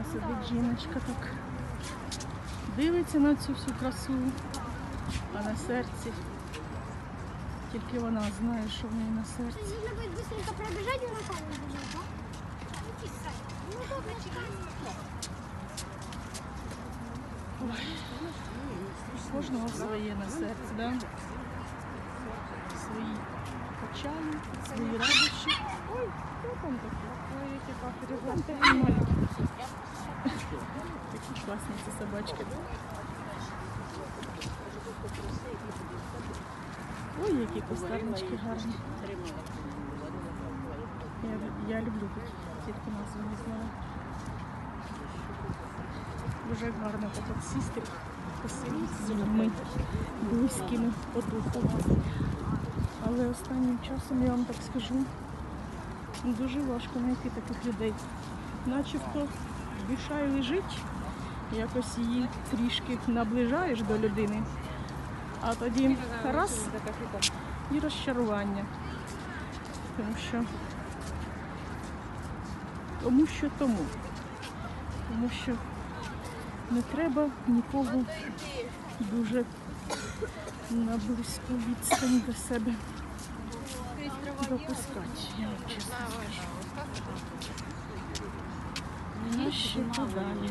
А сидить жіночка так. Дивиться на цю всю красу, а на серці. Тільки вона знає, що в неї на серці. Нужно будет быстренько пробежать и на бежать, да? Ну, добре, У Кожного своє на серці, да? Свої печалі, свої радощі. Ой, хто там таке? Ой, які пахарі. Такі класні ці собачки. Ой, які кустарнички гарні. Я, я люблю такі, тільки назву не. Дуже гарно так сісти, посидіти з людьми близькими по духу. Але останнім часом я вам так скажу, дуже важко знайти таких людей. Начебто і лежить, якось її трішки наближаєш до людини, а тоді раз і розчарування. Тому що тому що тому. Тому що не треба нікого дуже на близьку відстань до себе допускати. Я вам чесно скажу. Ну, ще подалі.